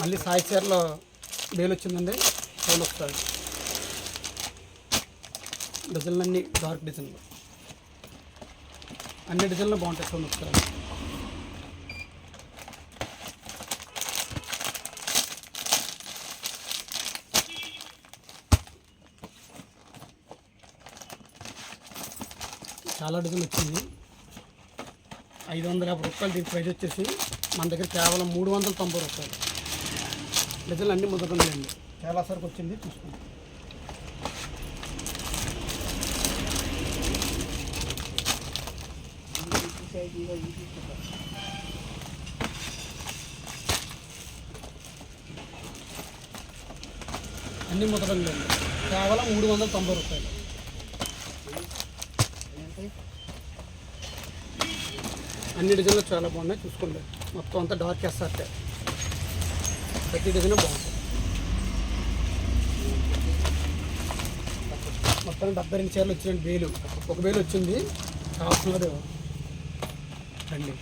మళ్ళీ సాయి చీరలో బేలు వచ్చిందండి. ఫోన్ వస్తుంది. డిజైన్లు అన్నీ డార్క్ డిజైన్లు అన్ని డిజైన్లు బాగుంటాయి ఫోన్ వస్తుంది. చాలా డిజైన్ వచ్చింది. ఐదు వందల యాభై రూపాయలు దీని ప్రైస్ వచ్చేసి మన దగ్గర కేవలం మూడు వందల తొంభై రూపాయలు. డిజైన్ అన్నీ ముద్దకుందండి చాలా సరుకు వచ్చింది చూసుకోండి అన్ని ముద్దకండి కేవలం మూడు వందల తొంభై రూపాయలు. అన్ని డిజైన్లు చాలా బాగున్నాయి. చూసుకోండి. మొత్తం అంతా డార్క్ వేస్తారు ప్రతి డిజైన్ బాగుంటుంది మొత్తం డెబ్బై రెండు చీరలు వచ్చినాయి. వేలు ఒక వేలు వచ్చింది. కావాల్సినది రండి.